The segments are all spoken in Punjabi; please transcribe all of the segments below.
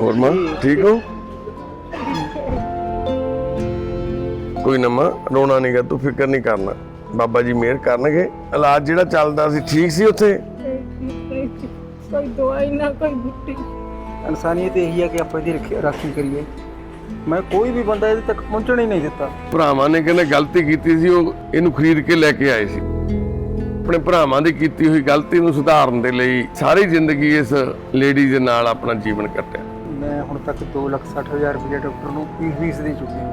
ਹੋਰ ਮਾਂ ਠੀਕ ਹੋ? ਕੋਈ ਨਾ ਮਾਂ ਰੋਣਾ ਨਹੀਂਗਾ ਤੂੰ ਫਿਕਰ ਨਹੀਂ ਕਰਨਾ। ਬਾਬਾ ਜੀ ਮਿਹਰ ਕਰਨਗੇ। ਇਲਾਜ ਜਿਹੜਾ ਚੱਲਦਾ ਸੀ ਠੀਕ ਸੀ ਉੱਥੇ? ਕੋਈ ਦਵਾਈ ਨਾ ਕੋਈ ਬੁੱਟੀ। ਇਨਸਾਨੀਅਤ ਇਹੀ ਹੈ ਕਿ ਆਪਾਂ ਇਹਦੀ ਰੱਖੀ- ਰਾਖੀ ਕਰੀਏ। ਮੈਂ ਕੋਈ ਵੀ ਬੰਦਾ ਇਹਦੇ ਤੱਕ ਪਹੁੰਚਣ ਹੀ ਨਹੀਂ ਦਿੱਤਾ। ਭਰਾਵਾਂ ਨੇ ਕਹਿੰਦੇ ਗਲਤੀ ਕੀਤੀ ਸੀ ਉਹ ਇਹਨੂੰ ਖਰੀਦ ਕੇ ਲੈ ਕੇ ਆਏ ਸੀ। ਆਪਣੇ ਭਰਾਵਾਂ ਦੀ ਕੀਤੀ ਹੋਈ ਗਲਤੀ ਨੂੰ ਸੁਧਾਰਨ ਦੇ ਲਈ ਸਾਰੀ ਜ਼ਿੰਦਗੀ ਇਸ ਲੇਡੀ ਦੇ ਨਾਲ ਆਪਣਾ ਜੀਵਨ ਕੱਟਿਆ। ਮੈਂ ਹੁਣ ਤੱਕ 260000 ਰੁਪਏ ਡਾਕਟਰ ਨੂੰ ਫੀਸ ਫੀਸ ਦੇ ਚੁੱਕਿਆ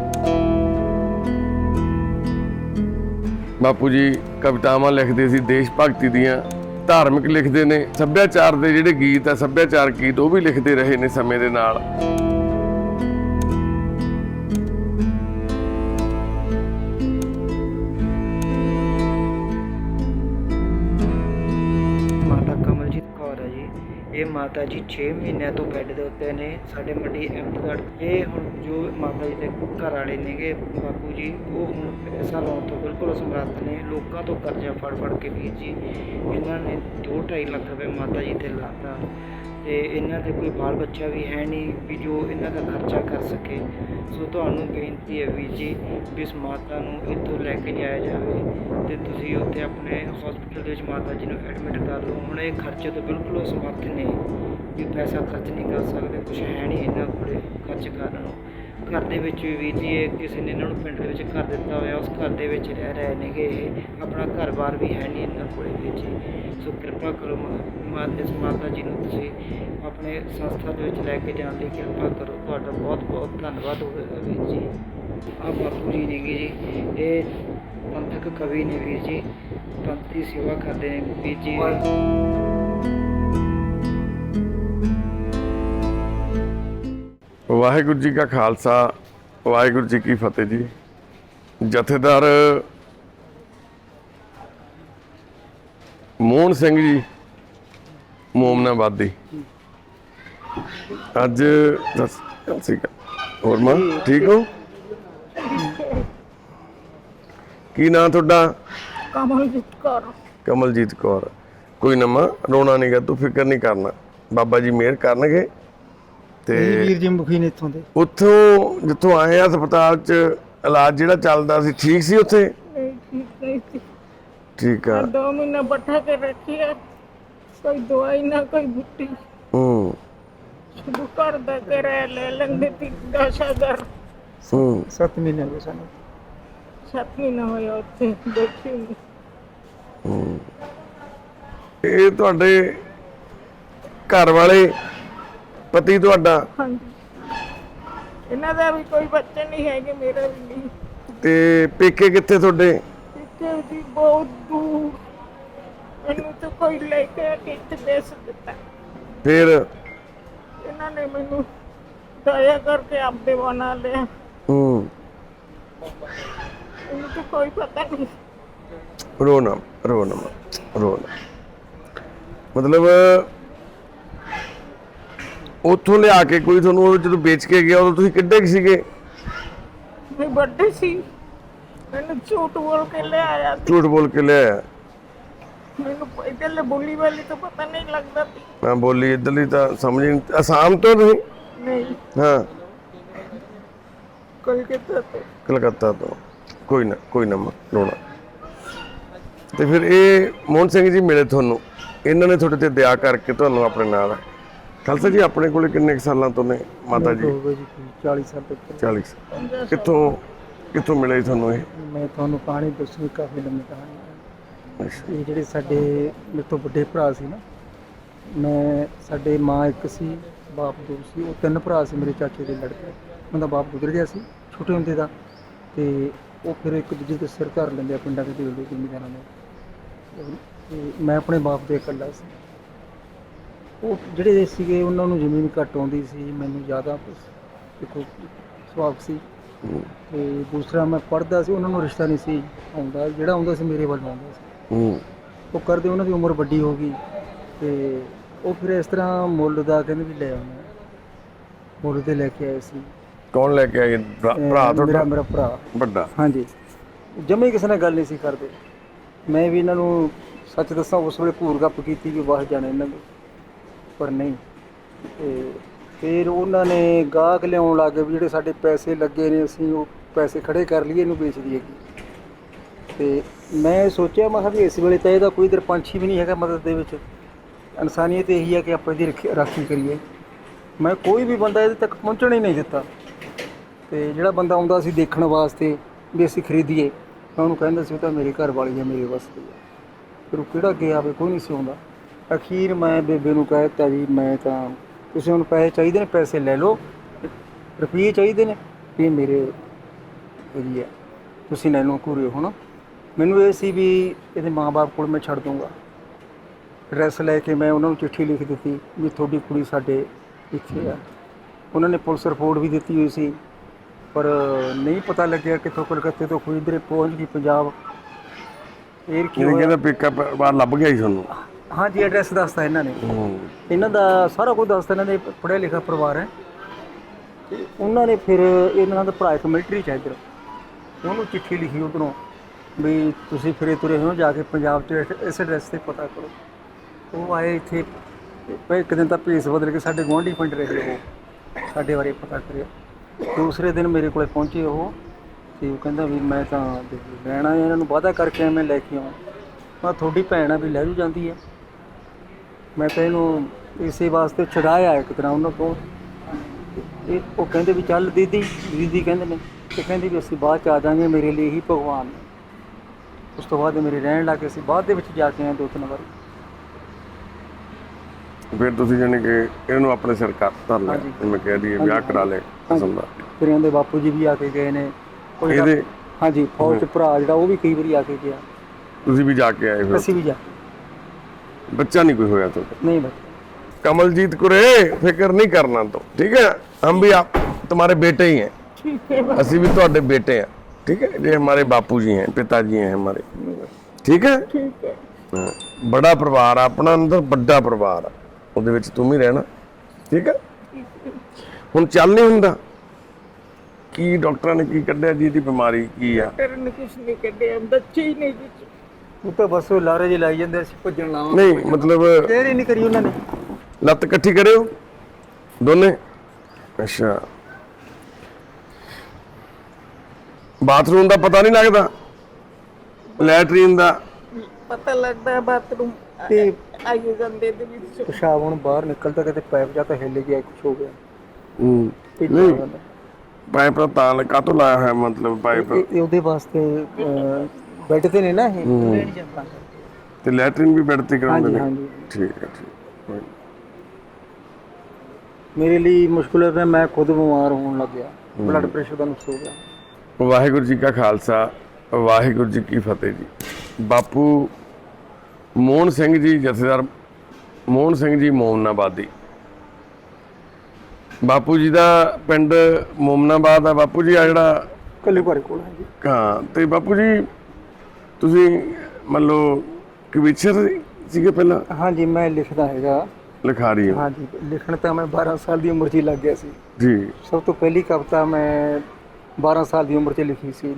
ਬਾਪੂ ਜੀ, ਕਵਿਤਾਵਾਂ ਲਿਖਦੇ ਸੀ ਦੇਸ਼ ਭਗਤੀ ਦੀਆਂ, ਧਾਰਮਿਕ ਲਿਖਦੇ ਨੇ, ਸੱਭਿਆਚਾਰ ਦੇ ਜਿਹੜੇ ਗੀਤ ਆ, ਸੱਭਿਆਚਾਰ ਗੀਤ ਉਹ ਵੀ ਲਿਖਦੇ ਰਹੇ ਨੇ ਸਮੇਂ ਦੇ ਨਾਲ। ਮਾਤਾ ਜੀ 6 ਮਹੀਨਿਆਂ ਤੋਂ ਬੈੱਡ ਦੇ ਉੱਤੇ ਨੇ, ਸਾਡੇ ਮੰਡੀ ਅਹਿਮਦਗੜ੍ਹ ਇਹ ਹੁਣ ਜੋ ਮਾਤਾ ਜੀ ਦੇ ਘਰ ਵਾਲੇ ਨੇਗੇ ਬਾਪੂ ਜੀ, ਉਹ ਹੁਣ ਪੈਸਾ ਲਾਉਣ ਤੋਂ ਬਿਲਕੁਲ ਅਸਮਰੱਥ ਨੇ, ਲੋਕਾਂ ਤੋਂ ਕਰਜ਼ਾ ਫੜ ਫੜ ਕੇ ਵੀਰ ਜੀ, ਇਹਨਾਂ ਨੇ 2.5 ਲੱਖ ਰੁਪਏ ਮਾਤਾ ਜੀ ਤੇ ਲਾਤਾ। ਅਤੇ ਇਹਨਾਂ ਦੇ ਕੋਈ ਬਾਲ ਬੱਚਾ ਵੀ ਹੈ ਨਹੀਂ ਵੀ ਜੋ ਇਹਨਾਂ ਦਾ ਖਰਚਾ ਕਰ ਸਕੇ। ਸੋ ਤੁਹਾਨੂੰ ਬੇਨਤੀ ਹੈ ਵੀਰ ਜੀ ਵੀ ਇਸ ਮਾਤਾ ਨੂੰ ਇੱਥੋਂ ਲੈ ਕੇ ਜਾਇਆ ਜਾਵੇ ਅਤੇ ਤੁਸੀਂ ਉੱਥੇ ਆਪਣੇ ਹਸਪੀਟਲ ਦੇ ਵਿੱਚ ਮਾਤਾ ਜੀ ਨੂੰ ਐਡਮਿਟ ਕਰ ਲਓ। ਹੁਣ ਇਹ ਖਰਚੇ ਤੋਂ ਬਿਲਕੁਲ ਅਸਮਰਥ ਨੇ ਵੀ ਪੈਸਾ ਖਰਚ ਨਹੀਂ ਕਰ ਸਕਦੇ ਕੁਝ ਹੈ ਨਹੀਂ ਇਹਨਾਂ ਕੋਲੇ ਖਰਚ ਕਰਨ ਨੂੰ। ਘਰ ਦੇ ਵਿੱਚ ਵੀ ਵੀਰ ਜੀ, ਇਹ ਕਿਸੇ ਨੇ ਇਹਨਾਂ ਨੂੰ ਪਿੰਡ ਦੇ ਵਿੱਚ ਘਰ ਦਿੱਤਾ ਹੋਇਆ, ਉਸ ਘਰ ਦੇ ਵਿੱਚ ਰਹਿ ਰਹੇ ਨੇਗੇ ਇਹ। ਆਪਣਾ ਘਰ-ਬਾਰ ਵੀ ਹੈ ਨਹੀਂ ਇਹਨਾਂ ਕੋਲੇ ਵੀਰ ਜੀ। ਸੋ ਕਿਰਪਾ ਕਰੋ ਮਾ- ਇਸ ਮਾਤਾ ਜੀ ਨੂੰ ਤੁਸੀਂ ਆਪਣੇ ਸੰਸਥਾ ਦੇ ਵਿੱਚ ਲੈ ਕੇ ਜਾਣ ਲਈ ਕਿਰਪਾ ਕਰੋ। ਤੁਹਾਡਾ ਬਹੁਤ ਬਹੁਤ ਧੰਨਵਾਦ ਹੋਵੇਗਾ ਵੀਰ ਜੀ। ਆ ਬਾਪੂ ਜੀ ਨੇਗੇ ਜੀ। ਇਹ ਪੰਥਕ ਕਵੀ ਨੇ ਵੀਰ ਜੀ। ਪੰਥ ਦੀ ਸੇਵਾ ਕਰਦੇ ਨੇ ਵੀਰ ਜੀ। ਵਾਹਿਗੁਰੂ ਜੀ ਕਾ ਖਾਲਸਾ ਵਾਹਿਗੁਰੂ ਜੀ ਕੀ ਫਤਿਹ ਜੀ। ਜਥੇਦਾਰ ਮੋਹਨ ਸਿੰਘ ਜੀ ਮੋਮਨਾਬਾਦੀ ਅੱਜ ਦੱਸ ਸੀ ਹੋਰ ਮਾਂ ਠੀਕ ਹੋ? ਕੀ ਨਾਂ ਤੁਹਾਡਾ? ਕਮਲਜੀਤ ਕੌਰ। ਕਮਲਜੀਤ ਕੌਰ। ਕੋਈ ਨਾ ਮਾਂ ਰੋਣਾ ਨਹੀਂਗਾ ਤੂੰ ਫਿਕਰ ਨਹੀਂ ਕਰਨਾ। ਬਾਬਾ ਜੀ ਮਿਹਰ ਕਰਨਗੇ। ਤੇ ਵੀਰ ਜੀ ਮੁਖੀ ਨੇ ਇੱਥੋਂ ਦੇ। ਉੱਥੋਂ ਜਿੱਥੋਂ ਆਏ ਆ ਹਸਪਤਾਲ 'ਚ ਇਲਾਜ ਜਿਹੜਾ ਚੱਲਦਾ ਸੀ ਠੀਕ ਸੀ ਉੱਥੇ? ਨਹੀਂ ਠੀਕ ਆ। ਦੋ ਮਹੀਨੇ ਬੱਠਾ ਕੇ ਰੱਖੀ ਹੈ ਕੋਈ ਦਵਾਈ ਨਾ ਕੋਈ ਬੁੱਟੀ। ਹੂੰ। ਸ਼ੁਰੂ ਕਰ ਦਾ ਕਰੇ ਲੈ ਲੰਗੇ ਤੀ ਦਸ਼ਾਦਰ ਹੂੰ। 7 ਮਹੀਨੇ ਹੋ ਗਏ ਸਾਨੂੰ। ਸੱਤ ਮਹੀਨੇ ਹੋਇਆ ਉੱਥੇ ਦੇਖੀ ਨੂੰ। ਇਹ ਤੁਹਾਡੇ ਘਰ ਵਾਲੇ ਪਤੀ ਤੁਹਾਡਾ? ਹਾਂਜੀ। ਇਹਨਾਂ ਦਾ ਵੀ ਕੋਈ ਬੱਚੇ ਨਹੀਂ ਹੈਗੇ ਮੇਰਾ ਵੀ ਨਹੀਂ। ਤੇ ਪੇਕੇ ਕਿੱਥੇ ਤੁਹਾਡੇ? ਇੱਥੇ ਦੀ ਬਹੁਤ ਦੂਰ। ਮੈਨੂੰ ਤਾਂ ਕੋਈ ਲੈ ਕੇ ਆ ਕੇ ਇੱਥੇ ਬੈਸ ਦਿੱਤਾ। ਫਿਰ? ਇਹਨਾਂ ਨੇ ਮੈਨੂੰ ਦਇਆ ਕਰਕੇ ਆਪਦੇ ਬਣਾ ਲਿਆ। ਹੂੰ। ਮੈਨੂੰ ਤਾਂ ਕੋਈ ਪਤਾ ਨਹੀਂ। ਰੋਣਾ ਰੋਣਾ ਰੋਣਾ ਮਤਲਬ ਉੱਥੋਂ ਲਿਆ ਕੇ ਕੋਈ ਤੁਹਾਨੂੰ ਉਹ ਜਦੋਂ ਵੇਚ ਕੇ ਗਿਆ ਉਦੋਂ ਤੁਸੀਂ ਕਿੱਡੇ ਕੁ ਸੀਗੇ? ਮੈਂ ਵੱਡੇ ਸੀ। ਮੈਨੂੰ ਝੂਠ ਬੋਲ ਕੇ ਲੈ ਆਇਆ ਝੂਠ ਬੋਲ ਕੇ ਲਿਆਇਆ? ਮੈਨੂੰ ਇਧਰਲੇ ਬੋਲੀ ਵਾਲੀ ਤਾਂ ਪਤਾ ਨਹੀਂ ਲੱਗਦਾ ਸੀ। ਮੈਂ ਬੋਲੀ ਇਧਰਲੀ ਤਾਂ ਸਮਝ ਨਹੀਂ ਅਸਾਮ ਤੋਂ ਤੁਸੀਂ? ਨਹੀਂ। ਹਾਂ। ਕਲਕੱਤਾ ਤੋਂ। ਕਲਕੱਤਾ ਤੋਂ। ਕੋਈ ਨਾ ਕੋਈ ਨਾ ਰੋਣਾ। ਤੇ ਫਿਰ ਇਹ ਮੋਹਨ ਸਿੰਘ ਜੀ ਮਿਲੇ ਤੁਹਾਨੂੰ। ਇਹਨਾਂ ਨੇ ਤੁਹਾਡੇ ਤੇ ਦਇਆ ਕਰਕੇ ਤੁਹਾਨੂੰ ਆਪਣੇ ਨਾਲ ਖਾਲਸਾ ਜੀ ਆਪਣੇ ਕੋਲੇ ਕਿੰਨੇ ਕੁ ਸਾਲਾਂ ਤੋਂ ਨੇ ਮਾਤਾ ਜੀ? ਹੋ ਗਏ ਜੀ ਕੋਈ 40 ਸਾਲ ਤੱਕ 40 ਸਾਲ। ਕਿੱਥੋਂ ਕਿੱਥੋਂ ਮਿਲੇ ਤੁਹਾਨੂੰ ਇਹ? ਮੈਂ ਤੁਹਾਨੂੰ ਕਹਾਣੀ ਦੱਸਣੀ ਕਾਫੀ ਲੰਮੀ ਕਹਾਣੀ ਹੈ। ਇਹ ਜਿਹੜੇ ਸਾਡੇ ਮੇਰੇ ਤੋਂ ਵੱਡੇ ਭਰਾ ਸੀ ਨਾ ਮੈਂ ਸਾਡੇ ਮਾਂ ਇੱਕ ਸੀ ਬਾਪ ਦੋ ਸੀ ਉਹ ਤਿੰਨ ਭਰਾ ਸੀ ਮੇਰੇ ਚਾਚੇ ਦੇ ਲੜਕੇ। ਉਹਦਾ ਬਾਪ ਗੁਜ਼ਰ ਗਿਆ ਸੀ ਛੋਟੇ ਹੁੰਦੇ ਦਾ। ਤੇ ਉਹ ਫਿਰ ਇੱਕ ਦੂਜੇ ਦੇ ਸਿਰ ਧਰ ਲੈਂਦੇ ਆ ਪਿੰਡਾਂ ਦੇ ਢੇਲੇ ਜ਼ਿਮੀਂਦਾਰਾਂ ਦੇ ਤੇ ਮੈਂ ਆਪਣੇ ਬਾਪ ਦੇ ਇਕੱਲਾ ਸੀ। ਉਹ ਜਿਹੜੇ ਸੀਗੇ ਉਹਨਾਂ ਨੂੰ ਜ਼ਮੀਨ ਘੱਟ ਆਉਂਦੀ ਸੀ ਮੈਨੂੰ ਜ਼ਿਆਦਾ ਦੇਖੋ ਸੁਭਾਅ ਸੀ। ਤੇ ਦੂਸਰਾ ਮੈਂ ਪੜ੍ਹਦਾ ਸੀ ਉਹਨਾਂ ਨੂੰ ਰਿਸ਼ਤਾ ਨਹੀਂ ਸੀ ਆਉਂਦਾ ਜਿਹੜਾ ਆਉਂਦਾ ਸੀ ਮੇਰੇ ਵੱਲ ਆਉਂਦਾ ਸੀ। ਹੂੰ। ਉਹ ਕਰਦੇ ਉਹਨਾਂ ਦੀ ਉਮਰ ਵੱਡੀ ਹੋ ਗਈ ਤੇ ਉਹ ਫਿਰ ਇਸ ਤਰ੍ਹਾਂ ਮੁੱਲ ਦਾ ਕਹਿੰਦੇ ਵੀ ਲੈ ਆਉਣਾ ਮੁੱਲ ਤੇ ਲੈ ਕੇ ਆਏ ਸੀ। ਕੌਣ ਲੈ ਕੇ ਆਏ? ਭਰਾ ਤੁਹਾਡਾ? ਮੇਰਾ ਭਰਾ। ਵੱਡਾ? ਹਾਂਜੀ। ਜਮੇ ਕਿਸੇ ਨਾਲ ਗੱਲ ਨਹੀਂ ਸੀ ਕਰਦੇ। ਮੈਂ ਵੀ ਇਹਨਾਂ ਨੂੰ ਸੱਚ ਦੱਸਾਂ ਉਸ ਵੇਲੇ ਘੂਰ ਗੱਪ ਕੀਤੀ ਕਿ ਬਾਹਰ ਜਾਣਾ ਇਹਨਾਂ ਨੂੰ। ਪਰ ਨਹੀਂ। ਤੇ ਫਿਰ ਉਹਨਾਂ ਨੇ ਗਾਹਕ ਲਿਆਉਣ ਲੱਗੇ ਵੀ ਜਿਹੜੇ ਸਾਡੇ ਪੈਸੇ ਲੱਗੇ ਨੇ, ਅਸੀਂ ਉਹ ਪੈਸੇ ਖੜੇ ਕਰ ਲਈਏ, ਇਹਨੂੰ ਵੇਚ ਦਈਏ। ਤੇ ਮੈਂ ਸੋਚਿਆ, ਮੈਂ ਕਿਹਾ ਵੀ ਇਸ ਵੇਲੇ ਤਾਂ ਇਹਦਾ ਕੋਈ ਦਰਪੰਛੀ ਵੀ ਨਹੀਂ ਹੈਗਾ ਮਦਦ ਦੇ ਵਿੱਚ। ਇਨਸਾਨੀਅਤ ਇਹੀ ਹੈ ਕਿ ਆਪਾਂ ਇਹਦੀ ਰੱਖੀ- ਰਾਖੀ ਕਰੀਏ। ਮੈਂ ਕੋਈ ਵੀ ਬੰਦਾ ਇਹਦੇ ਤੱਕ ਪਹੁੰਚਣ ਹੀ ਨਹੀਂ ਦਿੱਤਾ। ਤੇ ਜਿਹੜਾ ਬੰਦਾ ਆਉਂਦਾ ਸੀ ਦੇਖਣ ਵਾਸਤੇ ਵੀ ਅਸੀਂ ਖਰੀਦੀਏ, ਮੈਂ ਉਹਨੂੰ ਕਹਿੰਦਾ ਸੀ, ਉਹ ਤਾਂ ਮੇਰੇ ਘਰ ਵਾਲੀ ਹੈ, ਮੇਰੇ ਵਾਸਤੇ। ਹੈ ਫਿਰ ਉਹ ਕਿਹੜਾ ਗਿਆ ਵੇ, ਕੋਈ ਨਹੀਂ ਸੀ ਆਉਂਦਾ। ਅਖੀਰ ਮੈਂ ਬੇਬੇ ਨੂੰ ਕਹਿ ਦਿੱਤਾ ਜੀ ਮੈਂ ਤਾਂ ਤੁਸੀਂ ਹੁਣ ਪੈਸੇ ਚਾਹੀਦੇ ਨੇ ਪੈਸੇ ਲੈ ਲਓ। ਰੁਪਈਏ ਚਾਹੀਦੇ ਨੇ। ਵੀ ਮੇਰੇ ਹੈਗੀ ਹੈ। ਤੁਸੀਂ ਲੈ ਲਓ ਘੂਰੇ ਹੁਣ। ਮੈਨੂੰ ਇਹ ਸੀ ਵੀ ਇਹਦੇ ਮਾਪੇ ਕੋਲ ਮੈਂ ਛੱਡ ਦੂੰਗਾ ਐਡਰੈਸ ਲੈ ਕੇ ਮੈਂ ਉਹਨਾਂ ਨੂੰ ਚਿੱਠੀ ਲਿਖ ਦਿੱਤੀ ਵੀ ਤੁਹਾਡੀ ਕੁੜੀ ਸਾਡੇ ਇੱਥੇ ਆ। ਉਹਨਾਂ ਨੇ ਪੁਲਿਸ ਰਿਪੋਰਟ ਵੀ ਦਿੱਤੀ ਹੋਈ ਸੀ। ਪਰ ਨਹੀਂ ਪਤਾ ਲੱਗਿਆ ਕਿੱਥੋਂ ਕਲਕੱਤੇ ਤੋਂ ਕੋਈ ਇੱਧਰ ਪਹੁੰਚ ਗਈ ਪੰਜਾਬ। ਇਹ ਕੀ ਕਹਿੰਦਾ ਪਿਕਅਪ ਬਾਹਰ ਲੱਭ ਗਿਆ ਜੀ ਤੁਹਾਨੂੰ। ਹਾਂਜੀ ਐਡਰੈਸ ਦੱਸਤਾ ਇਹਨਾਂ ਨੇ। ਇਹਨਾਂ ਦਾ ਸਾਰਾ ਕੁਝ ਦੱਸਤਾ ਇਹਨਾਂ ਦੇ ਪੜ੍ਹਿਆ ਲਿਖਿਆ ਪਰਿਵਾਰ ਹੈ। ਤੇ ਉਹਨਾਂ ਨੇ ਫਿਰ ਇਹਨਾਂ ਦਾ ਭਰਾ ਇੱਕ ਮਿਲਟਰੀ ਚ ਹੈ ਇੱਧਰ। ਉਹਨੂੰ ਚਿੱਠੀ ਲਿਖੀ ਉਧਰੋਂ ਵੀ ਤੁਸੀਂ ਫਿਰੇ ਤੁਰੇ ਹੋ ਜਾ ਕੇ ਪੰਜਾਬ ਚ ਇਸ- ਐਡਰੈਸ ਤੇ ਪਤਾ ਕਰੋ। ਉਹ ਆਏ ਇੱਥੇ ਇੱਕ ਦਿਨ ਤਾਂ ਭੇਸ ਬਦਲ ਕੇ ਸਾਡੇ ਗੁਆਂਢੀ ਪਿੰਡ ਰਹੇ ਉਹ। ਸਾਡੇ ਬਾਰੇ ਪਤਾ ਕਰਿਆ ਦੂਸਰੇ ਦਿਨ ਮੇਰੇ ਕੋਲੇ ਪਹੁੰਚੇ ਉਹ ਤੇ ਉਹ ਕਹਿੰਦਾ ਵੀ ਮੈਂ ਤਾਂ ਲੈਣਾ ਹੈ ਇਹਨਾਂ ਨੂੰ ਵਾਅਦਾ ਕਰਕੇ ਮੈਂ ਲੈ ਕੇ ਆਉਂ। ਮੈਂ ਤੁਹਾਡੀ ਭੈਣ ਆ ਵੀ ਲੈ ਜੂ ਜਾਂਦੀ ਹੈ। ਮੈਂ ਤਾਂ ਇਹਨੂੰ ਇਸੇ ਵਾਸਤੇ ਛਡਾਇਆ ਇੱਕ ਤਰ੍ਹਾਂ ਉਹਨਾਂ ਤੋਂ ਇਹ ਉਹ ਕਹਿੰਦੇ ਵੀ ਚੱਲ ਦੀਦੀ ਦੀਦੀ ਕਹਿੰਦੇ ਨੇ ਤੇ ਕਹਿੰਦੀ ਵੀ ਅਸੀਂ ਬਾਅਦ ਚ ਆ ਜਾਾਂਗੇ ਮੇਰੇ ਲਈ ਹੀ ਭਗਵਾਨ ਨੇ। ਉਸ ਤੋਂ ਬਾਅਦ ਮੇਰੇ ਰਹਿਣ ਲੱਗੇ ਅਸੀਂ ਬਾਅਦ ਦੇ ਵਿੱਚ ਜਾ ਕੇ ਆਏ ਦੋ ਤਿੰਨ ਵਾਰੀ। ਫਿਰ ਤੁਸੀਂ ਜਾਣੀ ਕਿ ਇਹਨੂੰ ਆਪਣੇ ਸਿਰ ਕਰ ਧਰ ਲਿਆ। ਹਾਂਜੀ। ਜਿਵੇਂ ਕਹਿ ਦਈਏ ਵਿਆਹ ਕਰਾ ਲੈ ਕਿਸਮ ਦਾ ਫਿਰ ਇਹਦੇ ਬਾਪੂ ਜੀ ਵੀ ਆ ਕੇ ਗਏ ਨੇ। ਇਹਦੇ ਹਾਂਜੀ ਫੌਜ ਚ ਭਰਾ ਜਿਹੜਾ ਉਹ ਵੀ ਕਈ ਵਾਰੀ ਆ ਕੇ ਗਿਆ। ਤੁਸੀਂ ਵੀ ਜਾ ਕੇ ਆਏ ਫਿਰ? ਅਸੀਂ ਵੀ ਜਾ ਬੱਚਾ ਨਹੀਂ ਕੋਈ ਹੋਇਆ ਤੁਹਾਡਾ ਨਹੀਂ ਬਸ कमलजीत कुरे फिक्र नहीं करना तो ठीक है हम भी आप तुम्हारे बेटे ही हैं ठीक है ਅਸੀਂ ਵੀ ਤੁਹਾਡੇ ਬੇਟੇ ਆ ਠੀਕ ਹੈ ਇਹ ਹਮਾਰੇ ਬਾਪੂ ਜੀ हैं पिताजी हैं हमारे ਠੀਕ ਹੈ ठीक है ਹਾਂ, ਬੜਾ ਪਰਿਵਾਰ ਆ ਆਪਣਾ ਅੰਦਰ ਵੱਡਾ ਪਰਿਵਾਰ ਆ ਉਹਦੇ ਵਿੱਚ ਤੂੰ ਵੀ ਰਹਿਣਾ ਠੀਕ ਹੈ ਹੁਣ ਚੱਲ ਨਹੀਂ ਹੁੰਦਾ ਕੀ ਡਾਕਟਰਾਂ ਨੇ ਕੀ ਕੱਢਿਆ ਜੀ ਇਹਦੀ ਬਿਮਾਰੀ ਕੀ ਆ डॉक्टर ने कुछ नहीं कर दिया बच्चे ही नहीं कुछ ਉਹ ਬਸ ਉਹ ਲਾਰੇ ਜੀ ਲਾਈ ਜਾਂਦੇ ਸੀ ਭੱਜਣ ਲਾਵਾਂ ਨਹੀਂ ਮਤਲਬ ਕੇਰ ਹੀ ਨਹੀਂ ਕਰੀ ਉਹਨਾਂ ਨੇ। ਲੱਤ ਇਕੱਠੀ ਕਰਿਓ ਦੋਨੇ। ਅੱਛਾ। ਬਾਥਰੂਮ ਦਾ ਪਤਾ ਨਹੀਂ ਲੱਗਦਾ ਲੈਟਰੀਨ ਦਾ। ਪਤਾ ਲੱਗਦਾ ਬਾਥਰੂਮ। ਤੇ ਆਈ ਜਾਂਦੇ ਦੇ ਵਿੱਚ। ਪਿਸ਼ਾਬ ਹੁਣ ਬਾਹਰ ਨਿਕਲਦਾ ਕਿਤੇ ਪੈਪ ਜਾਂ ਤਾਂ ਹਿੱਲ ਗਿਆ ਕੁਝ ਹੋ ਗਿਆ। ਹੂੰ ਨਹੀਂ। ਪਾਈਪ ਦਾ ਤਾਂ ਕਾਤੋਂ ਲਾਇਆ ਹੋਇਆ ਮਤਲਬ ਪਾਈਪ? ਇਹ- ਵਾਸਤੇ ਬੈੱਡ ਤੇ ਨੇ ਨਾ ਇਹ? ਜਾਂਦਾ ਤੇ ਲੈਟਰੀਨ ਵੀ ਬੈੱਡ ਤੇ ਕਰਾਉਂਦੇ ਹਾਂਜੀ ਨੇ? ਹਾਂਜੀ ਠੀਕ ਹੈ ਠੀਕ। ਮੇਰੇ ਲਈ ਮੁਸ਼ਕਲ ਹੈ ਮੈਂ ਖੁਦ ਬਿਮਾਰ ਹੋਣ ਲੱਗ ਗਿਆ। ਬਲੱਡ ਪ੍ਰੈਸ਼ਰ ਦਾ ਨੁਕਸ ਹੋ ਗਿਆ। ਵਾਹਿਗੁਰੂ ਜੀ ਕਾ ਖਾਲਸਾ ਵਾਹਿਗੁਰੂ ਜੀ ਕੀ ਫਤਿਹ ਜੀ। ਬਾਪੂ ਮੋਹਨ ਸਿੰਘ ਜੀ ਜਥੇਦਾਰ ਮੋਹਨ ਸਿੰਘ ਜੀ ਮੋਮਨਾਬਾਦੀ ਬਾਪੂ ਜੀ ਦਾ ਪਿੰਡ ਮੋਮਨਾਬਾਦ ਆ। ਬਾਪੂ ਜੀ ਆ ਜਿਹੜਾ ਕੱਲੇ ਘਰ ਕੋਲ ਹੈ ਜੀ। ਹਾਂ ਤੇ ਬਾਪੂ ਜੀ ਤੁਸੀਂ ਮੰਨ ਲਓ ਕਵਿਚਰ ਸੀਗੇ ਪਹਿਲਾਂ? ਹਾਂਜੀ ਮੈਂ ਲਿਖਦਾ ਹੈਗਾ। ਲਿਖਾਰੀ ਹੋ। ਹਾਂਜੀ ਲਿਖਣ ਤਾਂ ਮੈਂ 12 ਸਾਲ ਦੀ ਉਮਰ 'ਚ ਹੀ ਲੱਗ ਗਿਆ ਸੀ। ਜੀ। ਸਭ ਤੋਂ ਪਹਿਲੀ ਕਵਿਤਾ ਮੈਂ 12 ਸਾਲ ਦੀ ਉਮਰ 'ਚ ਲਿਖੀ ਸੀ।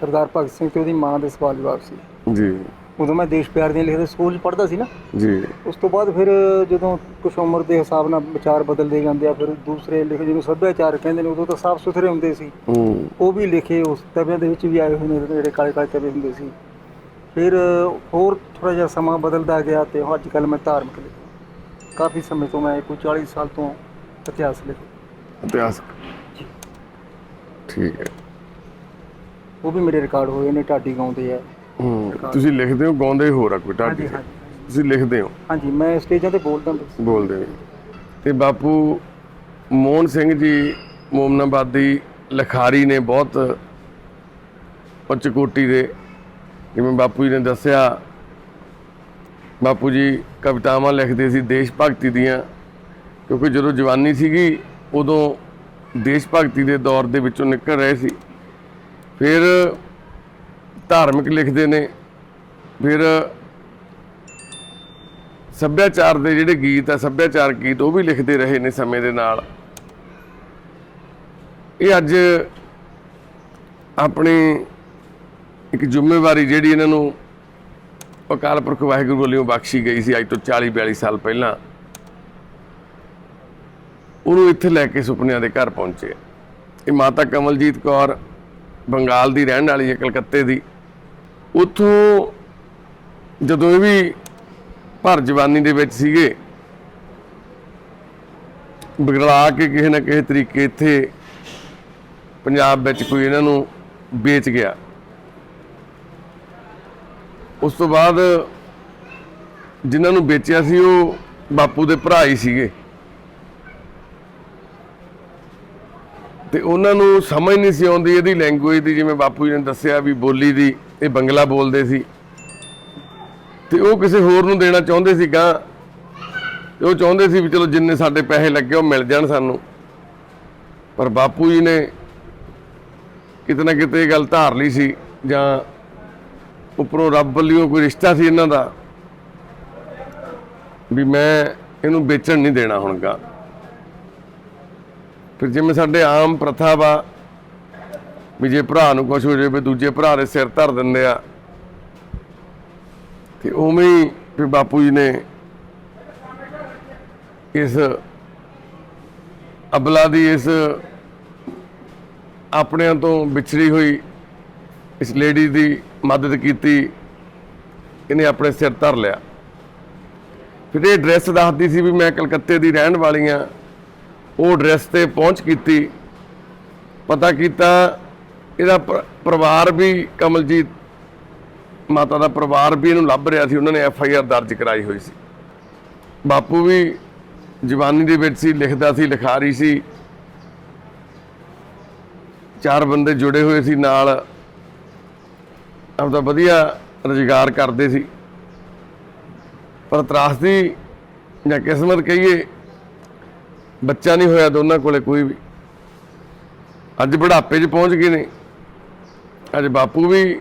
ਸਰਦਾਰ ਭਗਤ ਸਿੰਘ ਤੇ ਉਹਦੀ ਮਾਂ ਦੇ ਸਵਾਲ ਜਵਾਬ ਸੀ। ਜੀ। ਉਦੋਂ ਮੈਂ ਦੇਸ਼ ਪਿਆਰ ਦੀਆਂ ਲਿਖਦਾ ਸਕੂਲ 'ਚ ਪੜ੍ਹਦਾ ਸੀ ਨਾ। ਜੀ। ਉਸ ਤੋਂ ਬਾਅਦ ਫਿਰ ਜਦੋਂ ਕੁਝ ਉਮਰ ਦੇ ਹਿਸਾਬ ਨਾਲ ਵਿਚਾਰ ਬਦਲਦੇ ਜਾਂਦੇ ਆ ਫਿਰ ਦੂਸਰੇ ਲਿਖ ਜਿਹਨੂੰ ਸੱਭਿਆਚਾਰ ਕਹਿੰਦੇ ਨੇ ਉਦੋਂ ਤਾਂ ਸਾਫ਼ ਸੁਥਰੇ ਹੁੰਦੇ ਸੀ। ਉਹ ਵੀ ਲਿਖੇ ਉਸ ਤਵਿਆਂ ਦੇ ਵਿੱਚ ਵੀ ਆਏ ਹੋਏ ਨੇ ਜਿਹੜੇ ਕਾਲੇ ਕਾਲੇ ਤਵੇ ਹੁੰਦੇ ਸੀ। ਫਿਰ ਹੋਰ ਥੋੜਾ ਜਿਹਾ ਸਮਾਂ ਬਦਲਦਾ ਗਿਆ ਤੇ ਅੱਜ ਕੱਲ ਮੈਂ ਧਾਰਮਿਕ ਲਿਖਦਾ ਕਾਫੀ ਸਮੇਂ ਤੋਂ ਮੈਂ ਕੋਈ 40 ਸਾਲ ਤੋਂ ਇਤਿਹਾਸ ਲਿਖਦਾ ਇਤਿਹਾਸ? ਠੀਕ ਹੈ। ਉਹ ਵੀ ਮੇਰੇ ਰਿਕਾਰਡ ਹੋਏ ਨੇ ਢਾਡੀ ਗਾਉਂਦੇ ਆ। ਹੂੰ ਤੁਸੀਂ ਲਿਖਦੇ ਹੋ ਗਾਉਂਦੇ ਹੋਰ ਆ ਕੋਈ ਢਾਡੀ ਤੁਸੀਂ ਲਿਖਦੇ ਹੋ? ਹਾਂਜੀ ਮੈਂ ਸਟੇਜਾਂ ਤੇ ਬੋਲਦਾ ਬੋਲਦੇ ਹੋ। ਤੇ ਬਾਪੂ ਮੋਹਨ ਸਿੰਘ ਜੀ ਮੋਮਨਾਬਾਦੀ ਲਖਾਰੀ ਨੇ ਬਹੁਤ ਕੋਟੀ ਦੇ ਜਿਵੇਂ ਬਾਪੂ ਜੀ ਨੇ ਦੱਸਿਆ, ਬਾਪੂ ਜੀ ਕਵਿਤਾਵਾਂ ਲਿਖਦੇ ਸੀ ਦੇਸ਼ ਭਗਤੀ ਦੀਆਂ, ਕਿਉਂਕਿ ਜਦੋਂ ਜਵਾਨੀ ਸੀਗੀ, ਉਦੋਂ ਦੇਸ਼ ਭਗਤੀ ਦੇ ਦੌਰ ਦੇ ਵਿੱਚੋਂ ਨਿਕਲ ਰਹੇ ਸੀ। ਫਿਰ ਧਾਰਮਿਕ ਲਿਖਦੇ ਨੇ, ਫਿਰ ਸੱਭਿਆਚਾਰ ਦੇ ਜਿਹੜੇ ਗੀਤ ਆ ਸੱਭਿਆਚਾਰਕ ਗੀਤ, ਉਹ ਵੀ ਲਿਖਦੇ ਰਹੇ ਨੇ ਸਮੇਂ ਦੇ ਨਾਲ। ਇਹ ਅੱਜ ਆਪਣੀ ਇੱਕ ਜ਼ਿੰਮੇਵਾਰੀ ਜਿਹੜੀ ਇਹਨਾਂ ਨੂੰ ਅਕਾਲ ਪੁਰਖ ਵਾਹਿਗੁਰੂ ਵੱਲੋਂ ਬਖਸ਼ੀ ਗਈ ਸੀ ਅੱਜ ਤੋਂ 40 42 ਸਾਲ ਪਹਿਲਾਂ, ਉਹਨੂੰ ਇੱਥੇ ਲੈ ਕੇ ਸੁਪਨਿਆਂ ਦੇ ਘਰ ਪਹੁੰਚੇ। ਇਹ ਮਾਤਾ ਕਮਲਜੀਤ ਕੌਰ ਬੰਗਾਲ ਦੀ ਰਹਿਣ ਵਾਲੀ ਹੈ, ਕਲਕੱਤੇ ਦੀ। ਉੱਥੋਂ ਜਦੋਂ ਇਹ ਵੀ ਭਰ ਜਵਾਨੀ ਦੇ ਵਿੱਚ ਸੀਗੇ, ਬਗਲਾ ਕੇ ਕਿਸੇ ਨਾ ਕਿਸੇ ਤਰੀਕੇ ਇੱਥੇ ਪੰਜਾਬ ਵਿੱਚ ਕੋਈ ਇਹਨਾਂ ਨੂੰ ਵੇਚ ਗਿਆ। ਉਸ ਤੋਂ ਬਾਅਦ ਜਿਨ੍ਹਾਂ ਨੂੰ ਵੇਚਿਆ ਸੀ ਉਹ ਬਾਪੂ ਦੇ ਭਰਾ ਹੀ ਸੀਗੇ। ਤੇ ਉਹਨਾਂ ਨੂੰ ਸਮਝ ਨਹੀਂ ਸੀ ਆਉਂਦੀ ਇਹਦੀ ਲੈਂਗੁਏਜ ਦੀ, ਜਿਵੇਂ ਬਾਪੂ ਜੀ ਨੇ ਦੱਸਿਆ ਵੀ ਬੋਲੀ ਦੀ, ਇਹ ਬੰਗਲਾ ਬੋਲਦੇ ਸੀ। ਤੇ ਉਹ ਕਿਸੇ ਹੋਰ ਨੂੰ ਦੇਣਾ ਚਾਹੁੰਦੇ ਸੀ ਗਾਂ ਤੇ ਉਹ ਚਾਹੁੰਦੇ ਸੀ ਵੀ ਚਲੋ ਜਿੰਨੇ ਸਾਡੇ ਪੈਸੇ ਲੱਗੇ ਉਹ ਮਿਲ ਜਾਣ ਸਾਨੂੰ। ਪਰ ਬਾਪੂ ਜੀ ਨੇ ਕਿਤੇ ਨਾ ਕਿਤੇ ਇਹ ਗੱਲ ਧਾਰ ਲਈ ਸੀ ਜਾਂ ਉੱਪਰੋਂ ਰੱਬ ਵੱਲੋਂ ਕੋਈ ਰਿਸ਼ਤਾ ਸੀ ਇਹਨਾਂ ਦਾ, ਵੀ ਮੈਂ ਇਹਨੂੰ ਵੇਚਣ ਨਹੀਂ ਦੇਣਾ ਹੁਣਗਾ। ਫਿਰ ਜਿਵੇਂ ਸਾਡੇ ਆਮ ਪ੍ਰਥਾ ਵਾ, ਵੀ ਜੇ ਭਰਾ ਨੂੰ ਕੁਝ ਹੋ ਜਾਵੇ ਦੂਜੇ ਭਰਾ ਦੇ ਸਿਰ ਧਰ ਦਿੰਦੇ ਆ, ਤੇ ਉਵੇਂ ਹੀ ਵੀ ਬਾਪੂ ਜੀ ਨੇ ਇਸ ਅਬਲਾ ਦੀ ਇਸ ਆਪਣਿਆਂ ਤੋਂ ਵਿਛੜੀ ਹੋਈ ਇਸ ਲੇਡੀ ਦੀ ਮਦਦ ਕੀਤੀ, ਇਹਨੇ ਆਪਣੇ ਸਿਰ ਧਰ ਲਿਆ। ਫਿਰ ਇਹ ਐਡਰੈਸ ਦੱਸਦੀ ਸੀ ਵੀ ਮੈਂ ਕਲਕੱਤੇ ਦੀ ਰਹਿਣ ਵਾਲੀ ਆ ਉਹ ਐਡਰੈਸ ਤੇ ਪਹੁੰਚ ਕੀਤੀ। ਪਤਾ ਕੀਤਾ ਇਹਦਾ ਪਰਿਵਾਰ ਵੀ ਕਮਲਜੀਤ ਮਾਤਾ ਦਾ ਪਰਿਵਾਰ ਵੀ ਇਹਨੂੰ ਲੱਭ ਰਿਹਾ ਸੀ। ਉਹਨਾਂ ਨੇ ਐਫ ਆਈ ਆਰ ਦਰਜ ਕਰਾਈ ਹੋਈ ਸੀ। ਬਾਪੂ ਵੀ ਜਵਾਨੀ ਦੇ ਵਿੱਚ ਸੀ, ਲਿਖਦਾ ਸੀ, ਲਿਖਾਰੀ ਸੀ। ਚਾਰ ਬੰਦੇ ਜੁੜੇ ਹੋਏ ਸੀ ਨਾਲ। ਆਪਦਾ ਵਧੀਆ ਰੁਜ਼ਗਾਰ ਕਰਦੇ ਸੀ। ਪਰ ਤਰਾਸਦੀ ਜਾਂ ਕਿਸਮਤ ਕਹੀਏ, ਬੱਚਾ ਨਹੀਂ ਹੋਇਆ ਦੋਨਾਂ ਕੋਲੇ ਕੋਈ ਵੀ। ਅੱਜ ਬੁਢਾਪੇ 'ਚ ਪਹੁੰਚ ਗਏ ਨੇ। ਅੱਜ ਬਾਪੂ ਵੀ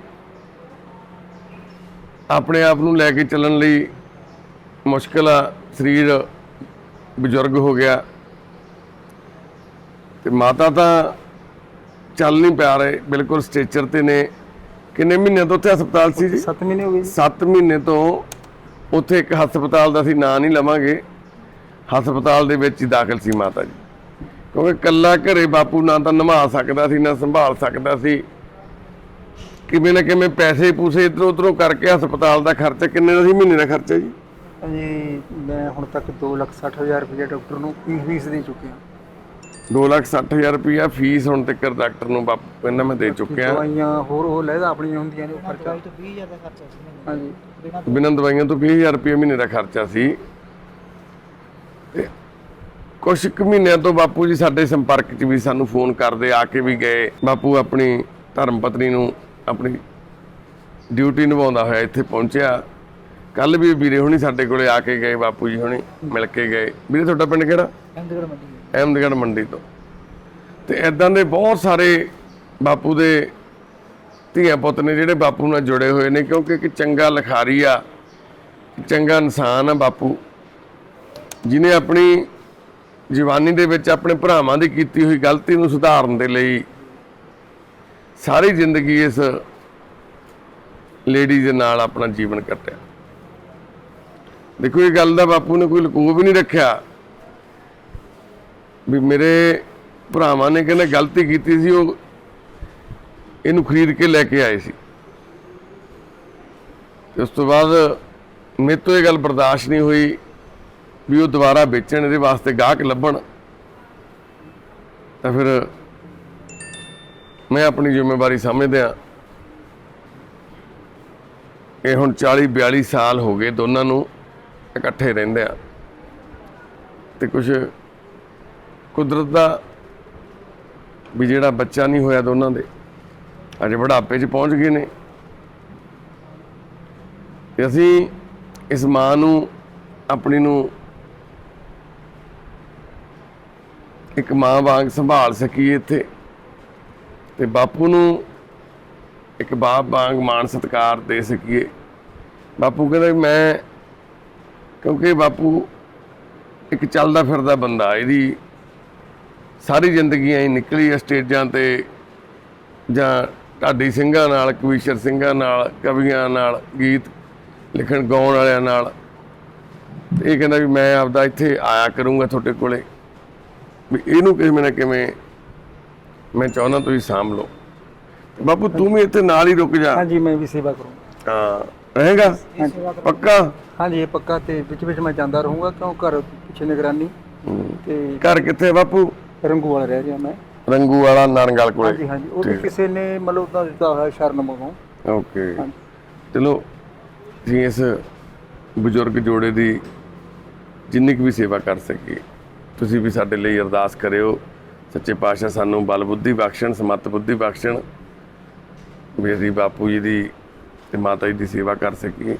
ਆਪਣੇ ਆਪ ਨੂੰ ਲੈ ਕੇ ਚੱਲਣ ਲਈ ਮੁਸ਼ਕਲ ਆ, ਸਰੀਰ ਬਜ਼ੁਰਗ ਹੋ ਗਿਆ। ਤੇ ਮਾਤਾ ਤਾਂ ਚੱਲ ਨਹੀਂ ਪਾ ਰਹੇ, ਬਿਲਕੁਲ ਸਟੇਚਰ ਤੇ ਨੇ। ਕਿੰਨੇ ਮਹੀਨਿਆਂ ਤੋਂ ਉੱਥੇ ਹਸਪਤਾਲ ਸੀ ਜੀ? 7 ਮਹੀਨੇ ਹੋ ਗਏ ਜੀ। 7 ਮਹੀਨੇ ਤੋਂ ਉੱਥੇ ਇੱਕ ਹਸਪਤਾਲ ਦਾ ਅਸੀਂ ਨਾਂ ਨਹੀਂ ਲਵਾਂਗੇ। ਹਸਪਤਾਲ ਦੇ ਵਿੱਚ ਹੀ ਦਾਖਲ ਸੀ ਮਾਤਾ ਜੀ। ਕਿਉਂਕਿ ਕੱਲਾ ਘਰੇ ਬਾਪੂ ਨਾ ਤਾਂ ਨਿਭਾ ਸਕਦਾ ਸੀ ਨਾ ਸੰਭਾਲ ਸਕਦਾ ਸੀ। ਕਿਵੇਂ ਨਾ ਕਿਵੇਂ ਪੈਸੇ ਪੂਸੇ ਇਧਰੋਂ ਉਧਰੋਂ ਕਰਕੇ ਹਸਪਤਾਲ ਦਾ ਖਰਚਾ ਕਿੰਨੇ ਦਾ ਸੀ? ਮਹੀਨੇ ਦਾ ਖਰਚਾ ਜੀ? ਜੀ ਮੈਂ ਹੁਣ ਤੱਕ 260000 ਰੁਪਏ ਡਾਕਟਰ ਨੂੰ ਫੀਸ ਦੇ ਚੁੱਕਿਆ। 260000 ਰੁਪਇਆ ਫੀਸ ਹੁਣ ਤੱਕ ਡਾਕਟਰ ਨੂੰ ਬਾਪੂ ਕਹਿੰਦਾ ਮੈਂ ਦੇ ਚੁੱਕਿਆ। ਦਵਾਈਆਂ ਹੋਰ ਉਹ ਲੈਦਾ ਆਪਣੀਆਂ ਹੁੰਦੀਆਂ ਨੇ ਉਹ ਖਰਚਾ। ਦਵਾਈ ਤੋਂ 20000 ਦਾ ਖਰਚਾ ਸੀ ਹਾਂਜੀ। ਬਿਨਾਂ ਦਵਾਈਆਂ ਤੋਂ 20000 ਰੁਪਏ ਮਹੀਨੇ ਦਾ ਖਰਚਾ ਸੀ। ਕੁਝ ਕੁ ਮਹੀਨਿਆਂ ਤੋਂ ਬਾਪੂ ਜੀ ਸਾਡੇ ਸੰਪਰਕ 'ਚ ਵੀ ਸਾਨੂੰ ਫੋਨ ਕਰਦੇ ਆ ਕੇ ਵੀ ਗਏ। ਬਾਪੂ ਆਪਣੀ ਧਰਮ ਪਤਨੀ ਨੂੰ ਆਪਣੀ ਡਿਊਟੀ ਨਿਭਾਉਂਦਾ ਹੋਇਆ ਇੱਥੇ ਪਹੁੰਚਿਆ। ਕੱਲ ਵੀ ਵੀਰੇ ਹੁਣੀ ਸਾਡੇ ਕੋਲੇ ਆ ਕੇ ਗਏ ਬਾਪੂ ਜੀ ਹੁਣੀ ਮਿਲ ਕੇ ਗਏ। ਵੀਰੇ ਤੁਹਾਡਾ ਪਿੰਡ ਕਿਹੜਾ? ਅਹਿਮਦਗੜ੍ਹ ਮੰਡੀ। ਅਹਿਮਦਗੜ੍ਹ ਮੰਡੀ ਤੋਂ। ਤੇ ਐਦਾਂ ਦੇ ਬਹੁਤ ਸਾਰੇ ਬਾਪੂ ਦੇ ਧੀਆਂ ਪੁੱਤ ਨੇ ਜਿਹੜੇ ਬਾਪੂ ਨਾਲ ਜੁੜੇ ਹੋਏ ਨੇ, ਕਿਉਂਕਿ ਇੱਕ ਚੰਗਾ ਲਿਖਾਰੀ ਆ ਚੰਗਾ ਇਨਸਾਨ ਆ ਬਾਪੂ ਜਿਨੇ ਆਪਣੀ ਜਵਾਨੀ ਦੇ ਵਿੱਚ ਆਪਣੇ ਭਰਾਵਾਂ ਦੀ ਕੀਤੀ ਹੋਈ ਗਲਤੀ ਨੂੰ ਸੁਧਾਰਨ ਦੇ ਲਈ ਸਾਰੀ ਜ਼ਿੰਦਗੀ ਇਸ ਲੇਡੀ ਦੇ ਨਾਲ ਆਪਣਾ ਜੀਵਨ ਕੱਟਿਆ। ਦੇਖੋ, ਇਹ ਗੱਲ ਦਾ ਬਾਪੂ ਨੇ ਕੋਈ ਲਕੋ ਵੀ ਨਹੀਂ ਰੱਖਿਆ। ਵੀ ਮੇਰੇ ਭਰਾਵਾਂ ਨੇ ਕਹਿੰਦੇ ਗਲਤੀ ਕੀਤੀ ਸੀ, ਉਹ ਇਹਨੂੰ ਖਰੀਦ ਕੇ ਲੈ ਕੇ ਆਏ ਸੀ। ਤੇ ਉਸ ਤੋਂ ਬਾਅਦ ਮੇਰੇ ਤੋਂ ਇਹ ਗੱਲ ਬਰਦਾਸ਼ਤ ਨਹੀਂ ਹੋਈ ਵੀ ਉਹ ਦੁਬਾਰਾ ਵੇਚਣ ਇਹਦੇ ਵਾਸਤੇ ਗਾਹਕ ਲੱਭਣ। ਤਾਂ ਫਿਰ ਮੈਂ ਆਪਣੀ ਜ਼ਿੰਮੇਵਾਰੀ ਸਮਝਦਿਆਂ ਇਹ ਹੁਣ 40 42 ਸਾਲ ਹੋ ਗਏ ਦੋਨਾਂ ਨੂੰ ਇਕੱਠੇ ਰਹਿੰਦੇ ਆ ਤੇ ਕੁਝ ਕੁਦਰਤ ਦਾ ਵੀ ਜਿਹੜਾ ਬੱਚਾ ਨਹੀਂ ਹੋਇਆ ਦੋਨਾਂ ਦੇ। ਅਜੇ ਬੁਢਾਪੇ 'ਚ ਪਹੁੰਚ ਗਏ ਨੇ। ਤੇ ਅਸੀਂ ਇਸ ਮਾਂ ਨੂੰ, ਆਪਣੀ ਨੂੰ ਇੱਕ ਮਾਂ ਵਾਂਗ ਸੰਭਾਲ ਸਕੀਏ ਇੱਥੇ। ਤੇ ਬਾਪੂ ਨੂੰ ਇੱਕ ਬਾਪ ਵਾਂਗ ਮਾਣ ਸਤਿਕਾਰ ਦੇ ਸਕੀਏ। ਬਾਪੂ ਕਹਿੰਦਾ ਮੈਂ, ਕਿਉਂਕਿ ਬਾਪੂ ਇੱਕ ਚੱਲਦਾ ਫਿਰਦਾ ਬੰਦਾ, ਇਹਦੀ ਸਾਰੀ ਜ਼ਿੰਦਗੀ ਐਂ ਨਿਕਲੀ ਸਟੇਜਾਂ ਤੇ ਜਾਂ ਢਾਡੀ ਸਿੰਘਾਂ ਨਾਲ ਕਵੀਸ਼ਰ ਸਿੰਘਾਂ ਨਾਲ ਕਵੀਆਂ ਨਾਲ ਗੀਤ ਲਿਖਣ ਗਾਉਣ ਵਾਲਿਆਂ ਨਾਲ। ਇਹ ਕਹਿੰਦਾ ਵੀ ਮੈਂ ਆਪਦਾ ਇੱਥੇ ਆਇਆ ਕਰੂੰਗਾ ਤੁਹਾਡੇ ਕੋਲੇ। ਵੀ ਇਹਨੂੰ ਕਿਵੇਂ ਨਾ ਕਿਵੇਂ ਮੈਂ ਚਾਹੁੰਦਾ ਤੁਸੀਂ ਸਾਂਭ ਲਓ। ਬਾਪੂ ਤੂੰ ਵੀ ਇੱਥੇ ਨਾਲ ਹੀ ਰੁਕ ਜਾ। ਹਾਂਜੀ ਮੈਂ ਵੀ ਸੇਵਾ ਕਰੂੰਗਾ। ਹਾਂ ਰਹੇਗਾ? ਪੱਕਾ? ਹਾਂਜੀ ਇਹ ਪੱਕਾ ਤੇ ਵਿੱਚ ਵਿੱਚ ਮੈਂ ਜਾਂਦਾ ਰਹੂੰਗਾ ਕਿਉਂ? ਘਰ ਪਿੱਛੇ ਨਿਗਰਾਨੀ ਤੇ ਘਰ ਕਿੱਥੇ ਬਾਪੂ? ਰੰਗੂ ਵਾਲਾ ਰਹਿ ਰਿਹਾ ਮੈਂ। ਰੰਗੂ ਵਾਲਾ ਨਾਰੰਗਲ ਕੋਲੇ। ਹਾਂਜੀ ਹਾਂਜੀ। ਉਹ ਕਿਸੇ ਨੇ ਮਤਲਬ ਉਦਾਂ ਦਿੱਤਾ ਹੋਇਆ ਸ਼ਰਨ ਮਗੋਂ ਓਕੇ। ਹਾਂਜੀ। ਚਲੋ ਜੀ ਇਸ ਬਜ਼ੁਰਗ ਜੋੜੇ ਦੀ ਜਿੰਨੀ ਕੁ ਵੀ ਸੇਵਾ ਕਰ ਸਕੀਏ ਤੁਸੀਂ ਵੀ ਸਾਡੇ ਲਈ ਅਰਦਾਸ ਕਰਿਓ। ਸੱਚੇ ਪਾਤਸ਼ਾਹ ਸਾਨੂੰ ਬਲ ਬੁੱਧੀ ਬਖਸ਼ਣ ਸਮਤ ਬੁੱਧੀ ਬਖਸ਼ਣ। ਵੀ ਅਸੀਂ ਬਾਪੂ ਜੀ ਦੀ ਤੇ ਮਾਤਾ ਜੀ ਦੀ ਸੇਵਾ ਕਰ ਸਕੀਏ।